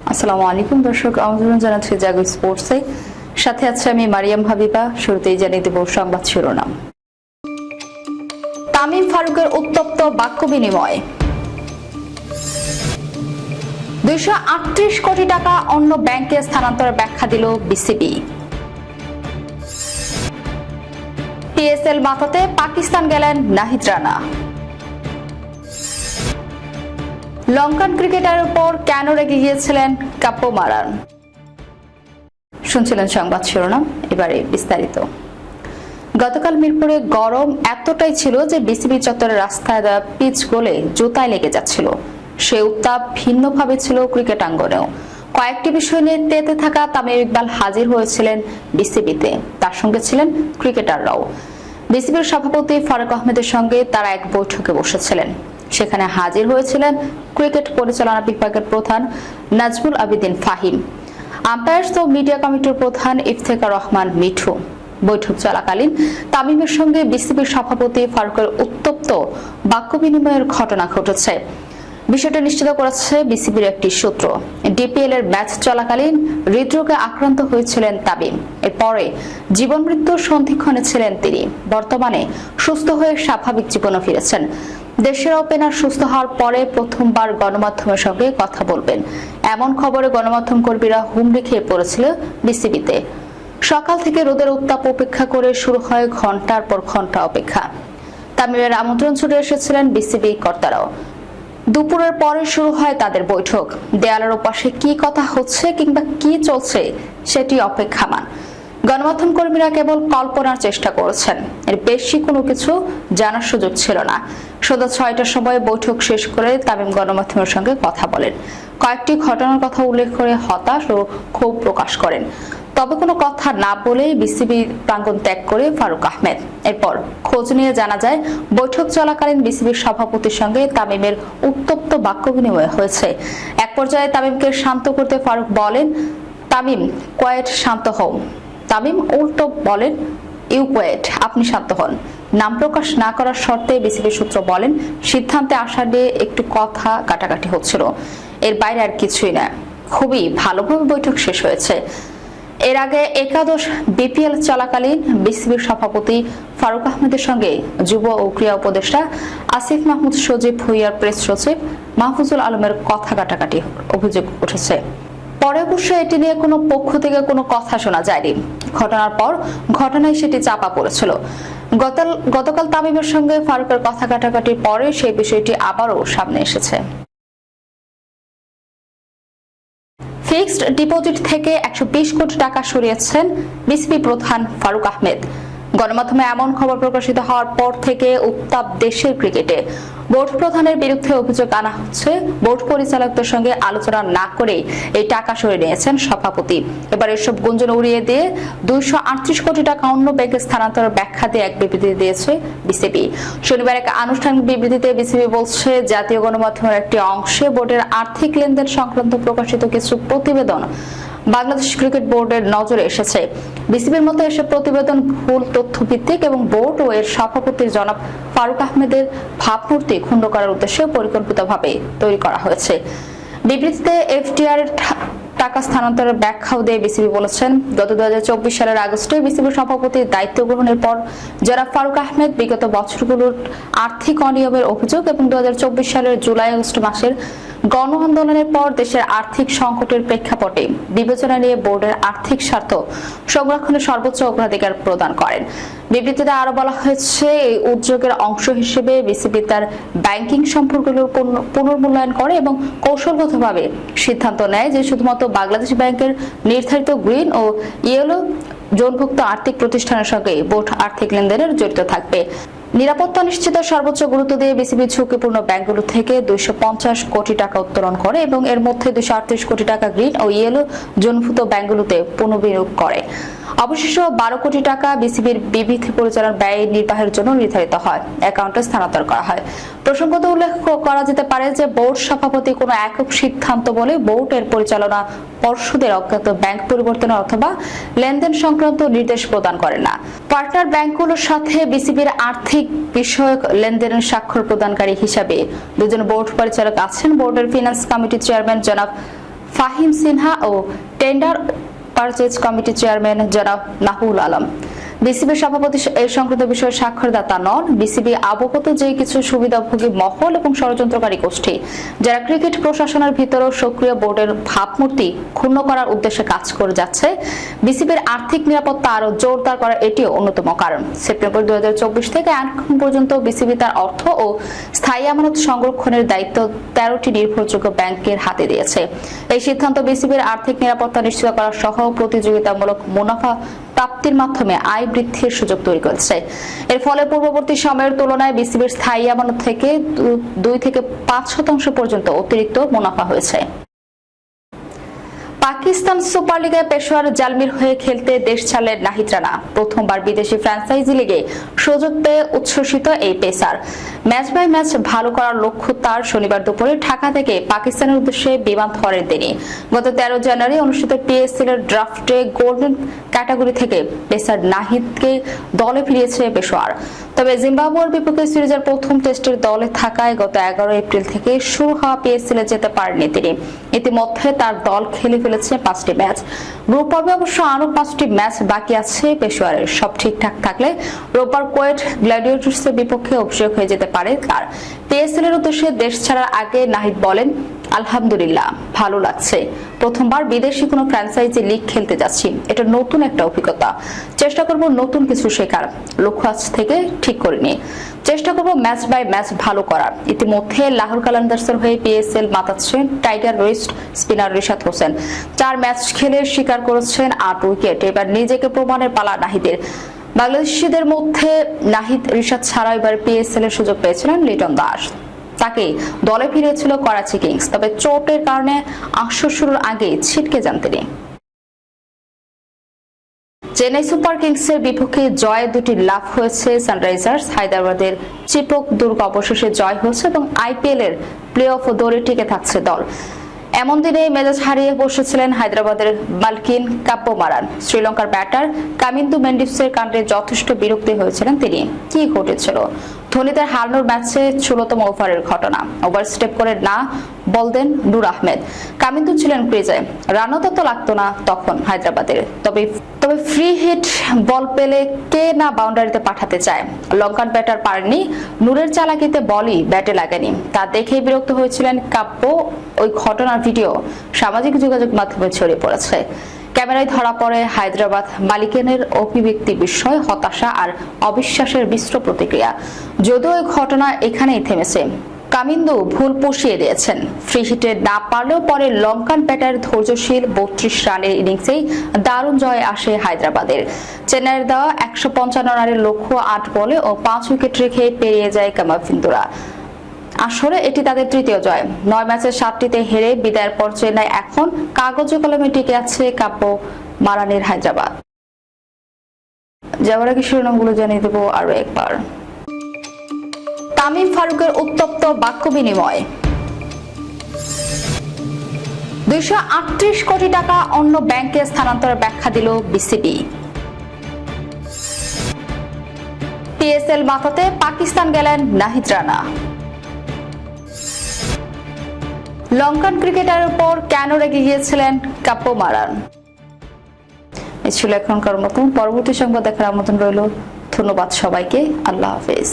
আসসালামু আলাইকুম দর্শক, আমন্ত্রণ জানাচ্ছি জাগো স্পোর্টসে। সাথে আছে আমি মারিয়াম হাবিবা, শুরুতেই জানিয়ে দেব সংবাদ শিরোনাম। তামিম ফারুকের উত্তপ্ত বাক্য বিনিময়। দুইশো আটত্রিশ কোটি টাকা অন্য ব্যাংকে স্থানান্তরের ব্যাখ্যা দিল বিসিবি। পিএসএল মাথাতে পাকিস্তান গেলেন নাহিদ রানা। লঙ্কান ক্রিকেটার উপর কেন রেগে গিয়েছিলেন কাপ্প মারান? শুনছিলেন সংবাদ শিরোনাম, এবারে বিস্তারিত। গতকাল মিরপুরে গরম এতটাই ছিল যে বিসিবি চত্বরের রাস্তায় দেওয়া পিচ গোলে জুতায় লেগে যাচ্ছিল। সে উত্তাপ ভিন্নভাবে ছিল ক্রিকেট আঙ্গনেও। কয়েকটি বিষয় নিয়ে তেতে থাকা তামিম ইকবাল হাজির হয়েছিলেন বিসিবিতে। তার সঙ্গে ছিলেন ক্রিকেটাররাও। বিসিবির সভাপতি ফারুক আহমেদের সঙ্গে তারা এক বৈঠকে বসেছিলেন। সেখানে হাজির হয়েছিলেন ক্রিকেট পরিচালনা বিভাগের প্রধান নাজমুল আবিদিন ফাহিম। আম্পায়ার্স ও মিডিয়া কমিটির প্রধান ইফতেখার রহমান মিঠু। বৈঠক চলাকালীন তামিমের সঙ্গে বিসিবির সভাপতি ফারুকের উত্তপ্ত বাক্য বিনিময়ের ঘটনা ঘটেছে। বিষয়টা নিশ্চিত করেছে বিসিবির একটি সূত্র। ডিপিএল এর ম্যাচ চলাকালীন হৃদরোগে আক্রান্ত হয়েছিলেন তামিম। এরপরে জীবন মৃত্যুর সন্ধিক্ষণে ছিলেন তিনি। বর্তমানে সুস্থ হয়ে স্বাভাবিক জীবনে ফিরেছেন। দেশের ওপেনার সুস্থ হওয়ার পরে প্রথমবার গণমাধ্যমের সঙ্গে কথা বলবেন। এমন খবরে গণমাধ্যম কর্মীরা হুমড়ি খেয়ে পড়েছিল বিসিবিতে। সকাল থেকে রোদের উত্তাপ উপেক্ষা করে শুরু হয় ঘণ্টার পর ঘণ্টা অপেক্ষা। তামিমের আমন্ত্রণ ছুটে এসেছিলেন বিসিবি কর্তারাও। দুপুরের পরে শুরু হয় তাদের বৈঠক। দেয়ালের ওপাশে কি কথা হচ্ছে কিংবা কি চলছে, সেটি অপেক্ষামান। গণমাধ্যম কর্মীরা কেবল কল্পনার চেষ্টা করেছেন। এর বেশি কোনো কিছু জানার সুযোগ ছিল না। সন্ধ্যা ছয়টার সময় বৈঠক শেষ করে তামিম গণমাধ্যমের সঙ্গে কথা বলেন। কয়েকটি ঘটনার কথা উল্লেখ করে হতাশ ও ক্ষোভ প্রকাশ করেন। তবে কোনো কথা না বলেই বিসিবি প্রাঙ্গণ ত্যাগ করে ফারুক আহমেদ। এরপর খোঁজ নিয়ে জানা যায়, বৈঠক চলাকালীন বিসিবির সভাপতির সঙ্গে তামিমের উত্তপ্ত বাক্য বিনিময় হয়েছে। এক পর্যায়ে তামিমকে শান্ত করতে ফারুক বলেন, তামিম, কোয়েট, শান্ত হও। তামিম উল্টো বলেন, ইউ কোয়েট, আপনি শান্ত হন। নাম প্রকাশ না করার শর্তে বিসিবি সূত্র বলেন, সিদ্ধান্তে আসা নিয়ে একটু কথা কাটাকাটি হচ্ছিল। এর বাইরে আর কিছুই না। খুবই ভালোভাবে বৈঠক শেষ হয়েছে। এর আগে একাদশ বিপিএল চলাকালীন বিসিবির সভাপতি ফারুক আহমেদের সঙ্গে যুব ও ক্রীড়া উপদেষ্টা আসিফ মাহমুদ সজীব ভুইয়ার প্রেস সচিব মাহফুজুল আলমের কথা কাটাকাটি অভিযোগ উঠেছে। পরে অবশ্য এটি নিয়ে কোনো পক্ষ থেকে কোনো কথা শোনা যায়নি। ঘটনার পর ঘটনায় সেটি চাপা পড়েছিল। গতকাল তামিমের সঙ্গে ফারুকের কথা কাটাকাটির পরে সেই বিষয়টি আবারও সামনে এসেছে। ফিক্সড ডিপোজিট থেকে একশো বিশ কোটি টাকা সরিয়েছেন বিসিবি প্রধান ফারুক আহমেদ। গণমাধ্যমে এমন খবর প্রকাশিত হওয়ার পর থেকে উত্তাপ দেশের ক্রিকেটে। বোর্ড প্রধানের বিরুদ্ধে অভিযোগ আনা হচ্ছে। বোর্ড পরিচালকদের সঙ্গে আলোচনা না করে এই টাকা সরে নিয়েছেন সভাপতি। এবার এসব গুঞ্জন উড়িয়ে দিয়ে দুইশো আটত্রিশ কোটি টাকা অন্য ব্যাংকে স্থানান্তরের ব্যাখ্যা দিয়ে এক বিবৃতি দিয়েছে বিসিবি। শনিবার এক আনুষ্ঠানিক বিবৃতিতে বিসিবি বলছে, জাতীয় গণমাধ্যমের একটি অংশে বোর্ডের আর্থিক লেনদেন সংক্রান্ত প্রকাশিত কিছু প্রতিবেদন বাংলাদেশ ক্রিকেট বোর্ডের নজরে এসেছে। বিসিবির মতো এসে প্রতিবেদন ভুল তথ্য ভিত্তিক এবং বোর্ড ও এর সভাপতি জনাব ফারুক আহমেদের ভাবমূর্তি ক্ষুণ্ণ করার উদ্দেশ্যে পরিকল্পিতভাবে তৈরি করা হয়েছে। বিবৃতিতে এফডিআর এর টাকা স্থানান্তরের ব্যাখ্যাও দিয়ে বিসিবি বলেছেন, গত দুহাজার চব্বিশ সালের আগস্টে বিসিবির সভাপতির দায়িত্ব গ্রহণের পর জনাব ফারুক আহমেদ বিগত বছরগুলোর আর্থিক অনিয়মের অভিযোগ এবং দু হাজার চব্বিশ সালের জুলাই আগস্ট মাসের গণ আন্দোলনের পর দেশের আর্থিক সংকটের প্রেক্ষাপটে বিবেচনা নিয়ে বোর্ডের আর্থিক স্বার্থ সংরক্ষণে সর্বোচ্চ অগ্রাধিকার প্রদান করেন। বিবৃতিতে আরও বলা হয়েছে, এই উদ্যোগের অংশ হিসেবে বিসিবি তার ব্যাংকিং সম্পর্কগুলোর পুন- পুনর্মূল্যায়ন করে এবং কৌশলগতভাবে সিদ্ধান্ত নেয় যে শুধুমাত্র বাংলাদেশ ব্যাংকের নির্ধারিত গ্রিন ও ইয়েলো জোনভুক্ত আর্থিক প্রতিষ্ঠানের সঙ্গে বোর্ড আর্থিক লেনদেনের জড়িত থাকবে। নিরাপত্তা নিশ্চিত সর্বোচ্চ গুরুত্ব দিয়ে বিসিবি ঝুঁকিপূর্ণ ব্যাংকগুলো থেকে দুইশো পঞ্চাশ কোটি টাকা উত্তোলন করে এবং এর মধ্যে দুইশো আটত্রিশ কোটি টাকা গ্রিন ও ইয়েলো জোনভূত ব্যাংকগুলোতে পুনর্বিনিয়োগ করে। অবশিষ্ট বারো কোটি টাকা বিসিবির বিবিধ পরিচালনা ব্যয় নির্বাহের জন্য নির্ধারিত হয়। অ্যাকাউন্টে স্থানান্তর করা হয়। প্রসঙ্গত উল্লেখ করা যেতে পারে যে বোর্ড সভাপতি কোনো একক সিদ্ধান্ত বলে বোর্ড এর পরিচালনা পর্ষদের অজ্ঞাত ব্যাংক পরিবর্তনের অথবা লেনদেন সংক্রান্ত নির্দেশ প্রদান করেন না। পার্টনার ব্যাংকগুলোর সাথে বিসিবির আর্থিক বিষয়ক লেনদেনের স্বাক্ষর প্রদানকারী হিসাবে দুজন বোর্ড পরিচালক আছেন। বোর্ডের ফিনান্স কমিটির চেয়ারম্যান জনাব ফাহিম সিনহা ও টেন্ডার পারচেজ কমিটি চেয়ারম্যান জনাব নাহুল আলম। বিসিবির সভাপতি এই সংক্রান্ত বিষয়ে স্বাক্ষরদাতা নন। বিসিবি অবগত যে কিছু সুবিধাভোগী মহল এবং ষড়যন্ত্রকারী গোষ্ঠী, যারা ক্রিকেট প্রশাসনের ভিতরেও সক্রিয় বোর্ডের ভাবমূর্তি ক্ষুণ্ণ করার উদ্দেশ্যে কাজ করে যাচ্ছে, বিসিবির আর্থিক নিরাপত্তা আরও জোরদার করার এটিও অন্যতম কারণ। সেপ্টেম্বর দুই হাজার চব্বিশ থেকে এখন পর্যন্ত বিসিবি তার অর্থ ও স্থায়ী আমানত সংরক্ষণের দায়িত্ব তেরোটি নির্ভরযোগ্য ব্যাংকের হাতে দিয়েছে। এই সিদ্ধান্ত বিসিবির আর্থিক নিরাপত্তা নিশ্চিত করা সহ প্রতিযোগিতামূলক মুনাফা প্রাপ্তির মাধ্যমে আয় বৃদ্ধির সুযোগ তৈরি করেছে। এর ফলে পূর্ববর্তী সময়ের তুলনায় বিসিবির স্থায়ী আমানত থেকে দুই থেকে পাঁচ শতাংশ পর্যন্ত অতিরিক্ত মুনাফা হয়েছে। পাকিস্তান সুপার লিগে পেশোয়ার জালমির হয়ে খেলতে দেশ ছাড়লেন নাহিদ রানা। প্রথমবার বিদেশি ফ্র্যাঞ্চাইজি লিগে সুযোগ পেয়ে উচ্ছ্বসিত এই পেসার। ম্যাচ বাই ম্যাচ ভালো করার লক্ষ্য তার শনিবার দুপুরে ঢাকা থেকে পাকিস্তানের উদ্দেশ্যে বিমান ধরেন তিনি। গত তেরো জানুয়ারি অনুষ্ঠিত পিএসএল এর ড্রাফটে গোল্ডেন ক্যাটাগরি থেকে পেসার নাহিদকে দলে ফিরিয়েছে পেশোয়ার। তবে জিম্বাবুয়ের বিপক্ষে সিরিজের প্রথম টেস্টের দলে থাকায় গত এগারো এপ্রিল থেকে শুরু হওয়া পিএসএল এ যেতে পারেননি তিনি। ইতিমধ্যে তার দল খেলে ফেলেছে পাঁচটি ম্যাচ। গ্রুপ পর্বে অবশ্য আরও পাঁচটি ম্যাচ বাকি আছে পেশোয়ারের সব ঠিকঠাক থাকলে রোববার কোয়েট গ্ল্যাডিয়েটর্সের বিপক্ষে অভিষেক হয়ে যেতে পারে তার। পিএসএল এর উদ্দেশ্যে দেশ ছাড়ার আগে নাহিদ বলেন আলহামদুলিল্লাহ, ভালো লাগছে। প্রথমবার বিদেশি কোনো ফ্র্যাঞ্চাইজি লিগ খেলতে যাচ্ছি। এটা নতুন একটা অভিজ্ঞতা। চেষ্টা করব নতুন কিছু শেখার। লক্ষ্য আজ থেকে ঠিক করিনি চেষ্টা করব ম্যাচ বাই ম্যাচ ভালো করার। ইতিমধ্যে লাহোর কালান্দার্সের হয়ে পিএসএল মাতাচ্ছেন tiger wrist spinner Rishad Hossain. চার ম্যাচ খেলে স্বীকার করেছেন আট উইকেট এবার নিজেকে প্রমাণের পালা নাহিদের। বাংলাদেশিদের মধ্যে নাহিদ, রিশাদ ছাড়া এবার পিএসএল এর সুযোগ পেয়েছিলেন লিটন দাস। তাকে দলে ফিরেছিল করাচি কিংস। তবে চোটের কারণে আসর শুরুর আগে ছিটকে যান তিনি। চেন্নাই সুপার কিংসের বিপক্ষে জয়ে দুটি লাভ হয়েছে সানরাইজার্স। হায়দ্রাবাদের চিপক দুর্গ অবশেষে জয় হয়েছে এবং আইপিএল এর প্লে অফ দৌড়ে টিকে থাকছে দল। এমন দিনে মেজাজ হারিয়ে বসেছিলেন হায়দ্রাবাদের মালকিন কাব্য মারান শ্রীলঙ্কার ব্যাটার কামিন্দু মেন্ডিসের কাণ্ডে যথেষ্ট বিরক্তি হয়েছিলেন তিনি। কি ঘটেছিল? ধোনিদের হারানোর ম্যাচে ষোলতম ওভারের ঘটনা। ওভার স্টেপ করে না বল দেন নূর আহমেদ। কামিন্দু ছিলেন ক্রিজে। রানও তত লাগতো না তখন হায়দ্রাবাদের। তবে তবে ফ্রি হিট বল পেলে কে না বাউন্ডারিতে পাঠাতে চায়? লঙ্কান ব্যাটার পারেননি। নূরের চালাকিতে বলই ব্যাটে লাগেনি। তা দেখেই বিরক্ত হয়েছিলেন কাব্য। ওই ঘটনার ভিডিও সামাজিক যোগাযোগ মাধ্যমে ছড়িয়ে পড়েছে। ক্যামেরায় ধরা পড়ে হায়দ্রাবাদ। মালিকেনের অভিব্যক্তি বিষয়, হতাশা আর অবিশ্বাসের মিশ্র প্রতিক্রিয়া। যদিও এই ঘটনা এখানেই থেমেছে। কামিন্দু ভুল পুষিয়ে দিয়েছেন। ফ্রি হিটে না পারলেও পরে লঙ্কান ব্যাটার ধৈর্যশীল বত্রিশ রানের ইনিংসেই দারুণ জয় আসে হায়দ্রাবাদের। চেন্নাইয়ের দেওয়া একশো পঞ্চান্ন রানের লক্ষ্য আট বলে ও পাঁচ উইকেট রেখে পেরিয়ে যায় কামাফিন্দুরা। আসলে এটি তাদের তৃতীয় জয়। নয় ম্যাচের সাতটিতে হেরে বিদায়ের পর চেন্নাই এখন কাগজে কলমে টিকে আছে কাব্য মারানের হায়দ্রাবাদ। যাওয়ার আগে শিরোনামগুলো জানিয়ে দেবো আরও একবার। তামিম ফারুকের উত্তপ্ত বাক্য বিনিময়। দুইশো আটত্রিশ কোটি টাকা অন্য ব্যাংকে স্থানান্তরের ব্যাখ্যা দিল বিসিবি। পিএসএল মাথাতে পাকিস্তান গেলেন নাহিদ রানা। লঙ্কান ক্রিকেটারের পর কেন রেগে গিয়েছিলেন কাপ্পো মারান? এ ছিল এখনকার মতন পরবর্তী সংবাদ দেখার আমন্ত্রণ রইল। ধন্যবাদ সবাইকে। আল্লাহ হাফেজ।